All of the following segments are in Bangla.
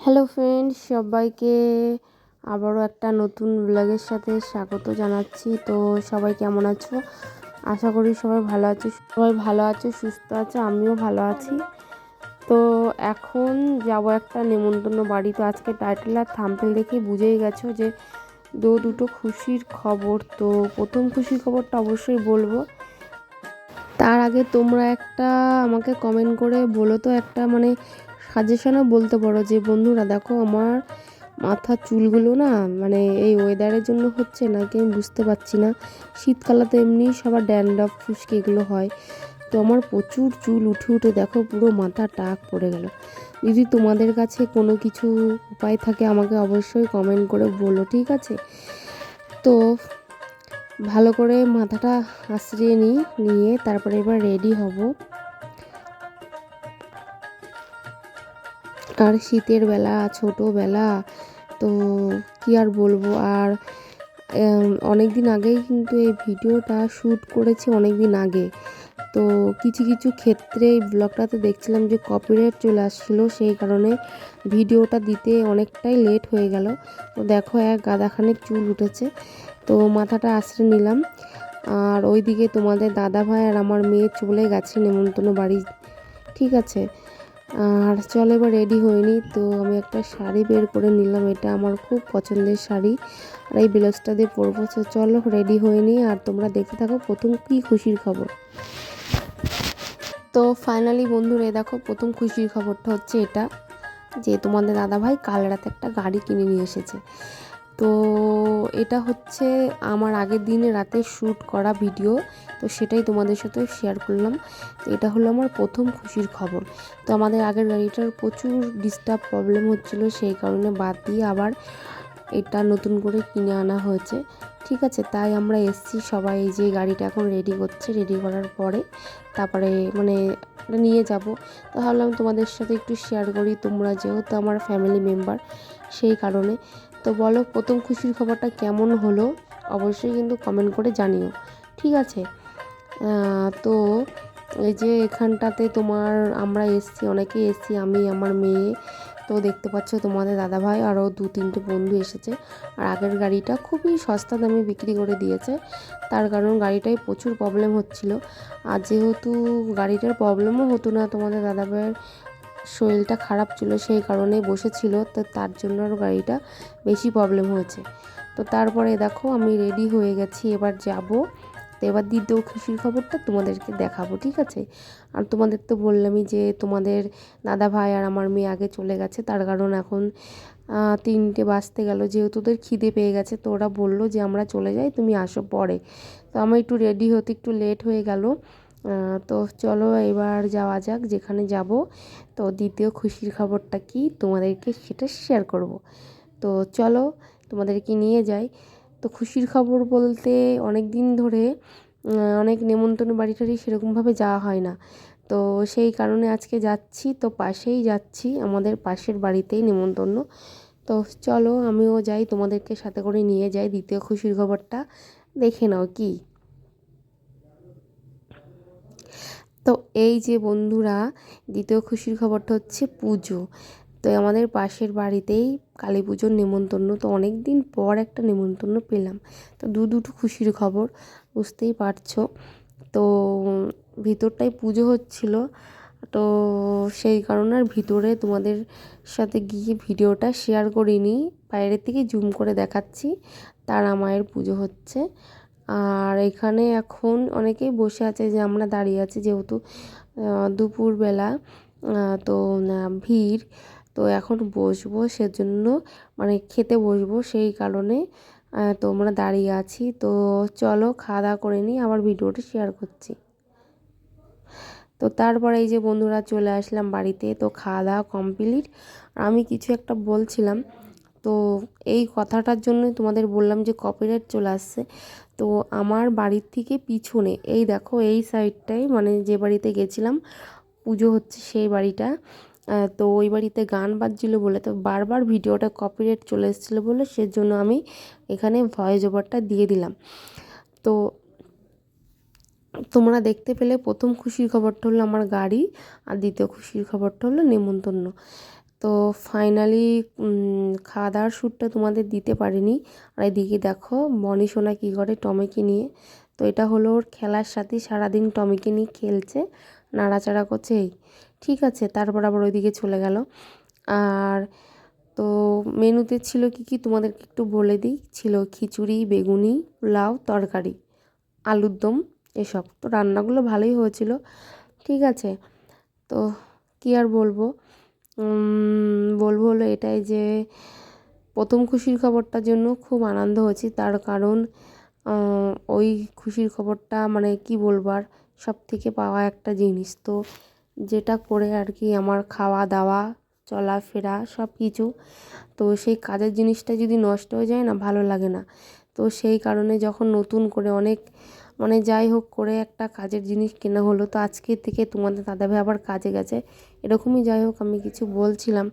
হ্যালো ফ্রেন্ড সবাইকে আবারও একটা নতুন ব্লগের সাথে স্বাগত জানাচ্ছি। তো সবাই কেমন আছো? আশা করি সবাই ভালো আছো। সবাই ভালো আছো, সুস্থ আছো, আমিও ভালো আছি। তো এখন যাব একটা নেমন্তন্ন বাড়ি। তো আজকে টাইটেল আর থাম্পেল দেখে বুঝেই গেছো যে দু দুটো খুশির খবর। তো প্রথম খুশির খবরটা অবশ্যই বলব। তার আগে তোমরা একটা আমাকে কমেন্ট করে বলো তো একটা মানে সাজেশনও বলতে পারো যে, বন্ধুরা, দেখো আমার মাথার চুলগুলো না মানে এই ওয়েদারের জন্য হচ্ছে নাকি আমি বুঝতে পারছি না। শীতকালে তো এমনি সবার ড্যান্ডাফ ফুসকে এগুলো হয়। তো আমার প্রচুর চুল উঠে উঠে দেখো পুরো মাথা টাক পড়ে গেল। যদি তোমাদের কাছে কোনো কিছু উপায় থাকে, আমাকে অবশ্যই কমেন্ট করে বলো, ঠিক আছে? তো ভালো করে মাথাটা আশ্রিয়ে নিই নিয়ে তারপরে এবার রেডি হব। আর শীতের বেলা, ছোটোবেলা। তো কী আর বলব? আর অনেক দিন আগেই কিন্তু এই ভিডিওটা শ্যুট করেছি অনেক দিন আগে। তো কিছু কিছু ক্ষেত্রে এই ব্লগটাতে দেখছিলাম যে কপিরাইট চলে আসছিল, সেই কারণে ভিডিওটা দিতে অনেকটাই লেট হয়ে গেল। তো দেখো, এক গাদাখানেক চুল উঠেছে। তো মাথাটা আশ্রে নিলাম। আর ওইদিকে তোমাদের দাদা ভাই আর আমার মেয়ে চলে গেছে নেমন্তন্ন বাড়ি। ঠিক আছে? আর চলো এবার রেডি হয়নি, তো আমি একটা শাড়ি বের করে নিলাম, এটা আমার খুব পছন্দের শাড়ি, আর এই ব্লাউজটা দিয়ে পরবো। তো চলো রেডি হয়নি, আর তোমরা দেখতে থাকো প্রথম কি খুশির খবর। তো ফাইনালি বন্ধুরা দেখো প্রথম খুশির খবরটা হচ্ছে এটা, যে তোমাদের দাদাভাই কাল রাতে একটা গাড়ি কিনে নিয়ে এসেছে। তো এটা হচ্ছে আমার আগের দিনে রাতে শ্যুট করা ভিডিও, তো সেটাই তোমাদের সাথে শেয়ার করলাম। তো এটা হলো আমার প্রথম খুশির খবর। তো আমাদের আগের গাড়িটার প্রচুর ডিস্টার্ব প্রবলেম হচ্ছিল, সেই কারণে বাদ দিয়ে আবার এটা নতুন করে কিনে আনা হয়েছে। ঠিক আছে, তাই আমরা এসছি। সবাই যে গাড়িটা এখন রেডি করছে রেডি করার পরে তারপরে মানে নিয়ে যাব। তো ভাবলাম তোমাদের সাথে একটু শেয়ার করি, তোমরা যেহেতু আমার ফ্যামিলি মেম্বার সেই কারণে। তো বলো, প্রথম খুশির খবরটা কেমন হলো? অবশ্যই কিন্তু কমেন্ট করে জানিও। ঠিক আছে? তো এই যে এখানটাতে তোমার, আমরা এসছি অনেকেই এসছি, আমি, আমার মেয়ে তো দেখতে পাচ্ছ তোমাদের দাদাভাই আরও দু তিনটে বন্ধু এসেছে। আর আগের গাড়িটা খুবই সস্তা দামে বিক্রি করে দিয়েছে। তার কারণ গাড়িটায় প্রচুর প্রবলেম হচ্ছিল। আর যেহেতু গাড়িটার প্রবলেমও হতো না, তোমাদের দাদাভাইয়ের শরীরটা খারাপ ছিল, সেই কারণেই বসেছিল। তো তার জন্য গাড়িটা বেশি প্রবলেম হয়েছে। তো তারপরে দেখো আমি রেডি হয়ে গেছি, এবার যাব তো এবার দ্বিতীয় খুশির খবরটা তোমাদেরকে দেখাবো, ঠিক আছে? আর তোমাদের তো বললামই যে তোমাদের দাদা ভাই আর আমার মেয়ে আগে চলে গেছে, তার কারণ এখন তিনটে বাজতে গেল, যেহেতু ওদের খিদে পেয়ে গেছে, তো ওরা বলল যে আমরা চলে যাই, তুমি আসো পরে। তো আমার একটু রেডি হতে একটু লেট হয়ে গেল তো চলো এবার যাওয়া যাক, যেখানে যাব। তো দ্বিতীয় খুশির খবরটা কি তোমাদেরকে সেটা শেয়ার করব। তো চলো তোমাদেরকে নিয়ে যাই। তো খুশির খবর বলতে অনেক দিন ধরে অনেক নেমন্তন্ন বাড়ি টাড়ি সেরকমভাবে যাওয়া হয় না। তো সেই কারণে আজকে যাচ্ছি, তো পাশেই যাচ্ছি, আমাদের পাশের বাড়িতেই নেমন্তন্ন। তো চলো আমিও যাই, তোমাদেরকে সাথে করে নিয়ে যাই দ্বিতীয় খুশির খবরটা, দেখে নাও কি। তো এই যে বন্ধুরা, দ্বিতীয় খুশির খবরটা হচ্ছে পুজো। তো আমাদের পাশের বাড়িতেই কালী পুজোর নেমন্তন্ন। তো অনেক দিন পর একটা নেমন্তন্ন পেলাম। তো দু দুটো খুশির খবর, বুঝতেই পারছ। তো ভিতরটাই পুজো হচ্ছিল। তো সেই কারণে আর ভিতরে তোমাদের সাথে গিয়ে ভিডিওটা শেয়ার করিনি। বাইরের থেকে জুম করে দেখাচ্ছি, তারা মায়ের পুজো হচ্ছে। আর এখানে এখন অনেকেই বসে আছে যে আমরা দাঁড়িয়ে আছি, যেহেতু দুপুরবেলা তো ভিড়। তো এখন বসবো, সেজন্য মানে খেতে বসবো সেই কারণে তো আমরা দাঁড়িয়ে আছি। তো চলো খাওয়া দাওয়া করে নিই, আবার ভিডিওটা শেয়ার করছি। তো তারপরে এই যে বন্ধুরা চলে আসলাম বাড়িতে, তো খাওয়া দাওয়া কমপ্লিট আমি কিছু একটা বলছিলাম, তো এই কথাটার জন্যই তোমাদের বললাম যে কপিরাইট চলে আসছে। তো আমার বাড়ির থেকে পিছনে, এই দেখো এই সাইডটাই মানে যে বাড়িতে গেছিলাম, পুজো হচ্ছে সেই বাড়িটা। তো ওই বাড়িতে গান বাজছিল বলে তো বারবার ভিডিওটা কপিরাইট চলে এসেছিল বলে সেজন্য আমি এখানে ভয়েস ওভারটা দিয়ে দিলাম। তো তোমরা দেখতে পেলে প্রথম খুশির খবরটা হলো আমার গাড়ি আর দ্বিতীয় খুশির খবরটা হলো নেমন্তন্ন। তো ফাইনালি খাওয়া দাওয়ার শ্যুটটা তোমাদের দিতে পারিনি। আর এদিকে দেখো মনি সোনা কী করে টমিকে নিয়ে, তো এটা হলো ওর খেলার সাথে সারাদিন টমিকে নিয়ে খেলছে, নাড়াচাড়া করছে, এই ঠিক আছে, তারপর আবার ওইদিকে চলে গেল। আর তো মেনুতে ছিল কি কি? তোমাদেরকে একটু বলে দিই। ছিল খিচুড়ি, বেগুনি লাউ তরকারি, আলুর দম, এসব। তো রান্নাগুলো ভালোই হয়েছিল। ঠিক আছে, তো কী আর বলব? বলব হলো এটাই যে, প্রথম খুশির খবরটার জন্য খুব আনন্দ হয়েছি। তার কারণ ওই খুশির খবরটা মানে কি বলব আর সব থেকে পাওয়া একটা জিনিস। তো যেটা করে আর কি আমার খাওয়া দাওয়া, চলাফেরা সব কিছু। তো সেই কাজের জিনিসটা যদি নষ্ট হয়ে যায় না, ভালো লাগে না। তো সেই কারণে যখন নতুন করে অনেক মানে যাই হোক করে একটা কাজের জিনিস কেনা হলো, তো আজকে থেকে তোমাদের দাদাভাই আবার কাজে গেছে। এরকমই যাই হোক আমি কিছু বলছিলাম।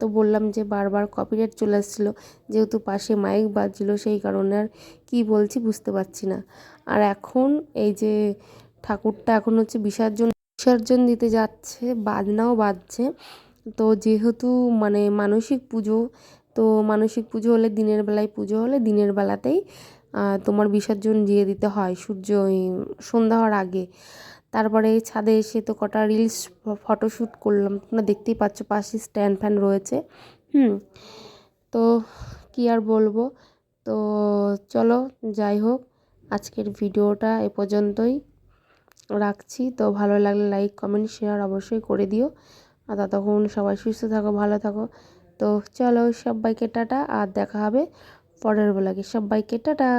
তো বললাম যে বারবার কপিরাইট চলে আসছিল, যেহেতু পাশে মাইক বাজছিল, সেই কারণে আর কী বলছি বুঝতে পারছি না। আর এখন এই যে ঠাকুরটা এখন হচ্ছে বিসর্জন বিসর্জন দিতে যাচ্ছে, বাজনাও বাজছে। তো যেহেতু মানে মানসিক পুজো, তো মানসিক পুজো হলে দিনের বেলায় পুজো হলে দিনের বেলাতেই তোমার বিসর্জন দিয়ে দিতে হয় সূর্য সন্ধ্যা হওয়ার আগে। তারপরে ছাদে এসে তো কটা রিলস ফটোশ্যুট করলাম। তোমরা দেখতেই পাচ্ছ পাশে স্ট্যান্ড ফ্যান রয়েছে। হুম, তো কী আর বলব? তো চলো, যাই হোক, আজকের ভিডিওটা এ পর্যন্তই। রাখছি। তো ভালো লাগলে লাইক কমেন্ট শেয়ার অবশ্যই করে দিও। আর ততক্ষণ সবাই সুস্থ থাকো, ভালো থাকো। তো চলো সবাইকে টাটা, আর দেখা হবে পরের বেলাকে সবাইকে টাটা।